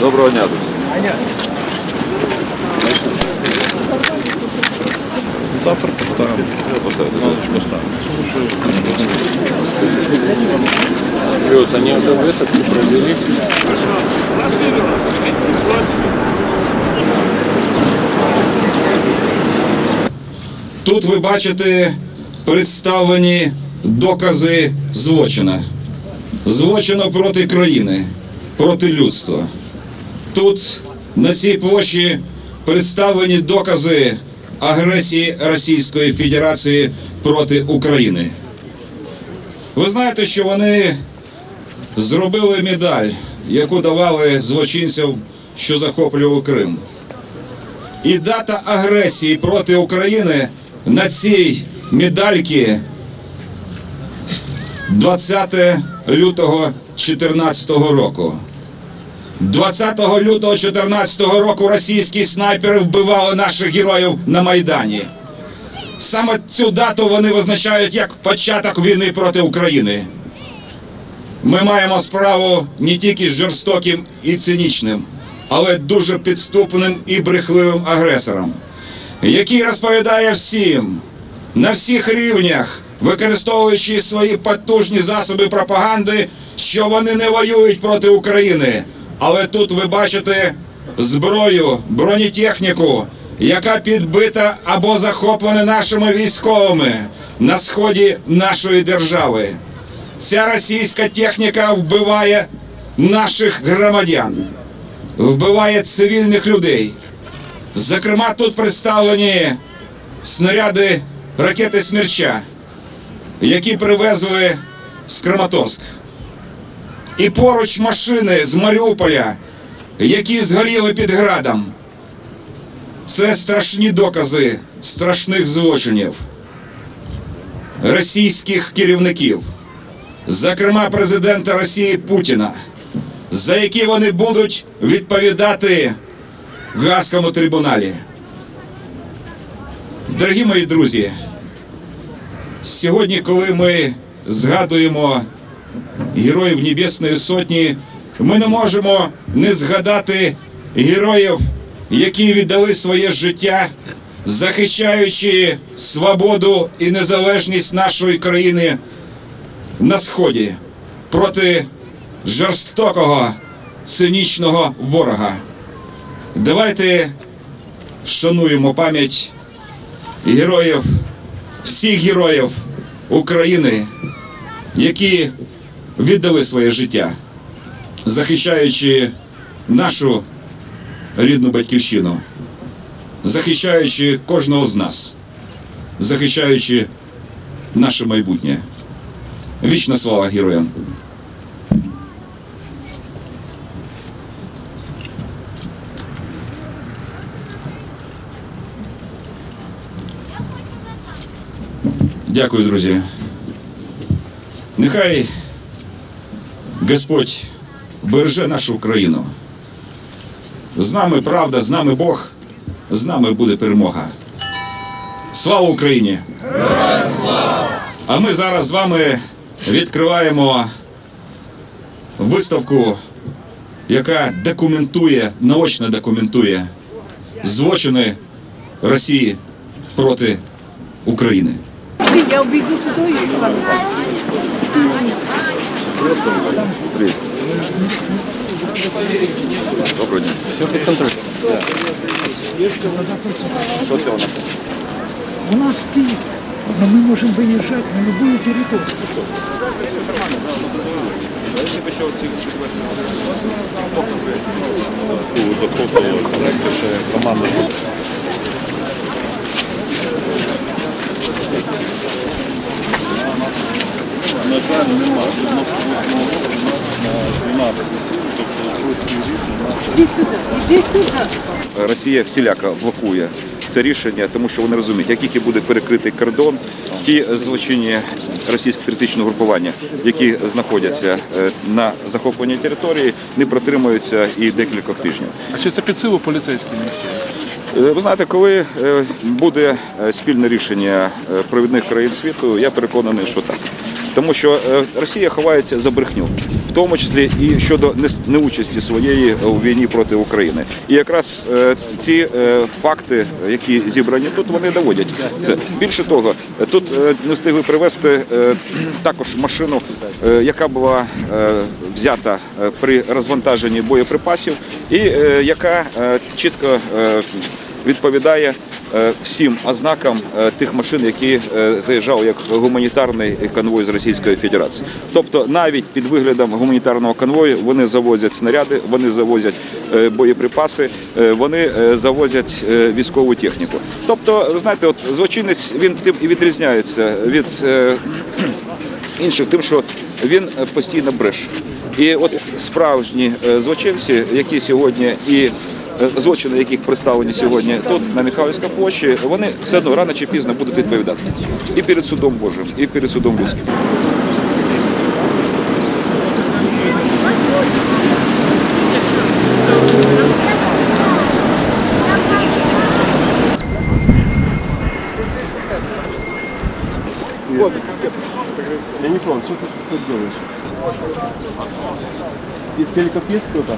Доброго дня, друзі. Завтра поставимо. Поставити. поставимо. Вот они вже высадку провели. Тут ви бачите представлені докази злочина. Злочину проти країни, проти людства. Тут на цій площі представлені докази агресії Російської Федерації проти України. Ви знаєте, що вони зробили медаль, яку давали злочинцям, що захоплювали Крим. І дата агресії проти України на цій медальці 20 лютого 2014 року. 20 лютого 2014 року російські снайпери вбивали наших героїв на Майдані. Саме цю дату вони визначають як початок війни проти України. Ми маємо справу не тільки з жорстоким і цинічним, але дуже підступним і брехливим агресором, який розповідає всім на всіх рівнях, використовуючи свої потужні засоби пропаганди, що вони не воюють проти України. Але тут ви бачите зброю, бронетехніку, яка підбита або захоплена нашими військовими на сході нашої держави. Ця російська техніка вбиває наших громадян, вбиває цивільних людей. Зокрема, тут представлені снаряди ракети Смерча, які привезли з Краматорська. І поруч машини з Маріуполя, які згоріли під градом. Це страшні докази страшних злочинів російських керівників, зокрема президента Росії Путіна, за які вони будуть відповідати в Гаазькому трибуналі. Дорогі мої друзі, сьогодні, коли ми згадуємо героїв Небесної Сотні, ми не можемо не згадати героїв, які віддали своє життя, захищаючи свободу і незалежність нашої країни на сході проти жорстокого цинічного ворога. Давайте вшануємо пам'ять героїв, всіх героїв України, які віддали своє життя, захищаючи нашу рідну батьківщину, захищаючи кожного з нас, захищаючи наше майбутнє. Вічна слава героям! Дякую, друзі. Нехай Господь береже нашу Україну. З нами правда, з нами Бог, з нами буде перемога. Слава Україні! А ми зараз з вами відкриваємо виставку, яка документує, наочно документує злочини Росії проти України. Я обійду туди і з вами. Доброго дня. Все под контролем. Що це у нас? У нас пик, но мы можем выезжать на любую территорию. Якщо б ще оці підвести докази до фото проекту, що команда жаль, нема. На 12. Іди сюди, іди. Росія всіляко блокує це рішення, тому що вони розуміють, як тільки буде перекритий кордон, ті злочинні російсько-терористичного групування, які знаходяться е, на захопленій території, не протримуються і декілька тижнів. А чи це під силу поліцейській місії? Е, Ви знаєте, коли е, буде спільне рішення провідних країн світу, я переконаний, що так. Тому що е, Росія ховається за брехню. в тому числі і щодо неучасті своєї у війні проти України. І якраз е, ці е, факти, які зібрані тут, вони доводять це. Більше того, тут не встигли привезти також машину, яка була взята при розвантаженні боєприпасів, і яка чітко відповідає всім ознакам е, тих машин, які е, заїжджали як гуманітарний конвой з Російської Федерації. Тобто навіть під виглядом гуманітарного конвою вони завозять снаряди, вони завозять е, боєприпаси, е, вони е, завозять е, військову техніку. Тобто, ви знаєте, от злочинець він тим і відрізняється від е, інших, тим, що він е, постійно бреше. І от справжні е, злочинці, які сьогодні і е, злочини, яких представлені сьогодні тут на Михайлівській площі, вони все одно рано чи пізно будуть відповідати і перед судом Божим, і перед судом людським. Я не понял, что ты тут делаешь? Из Телькопецкого-то?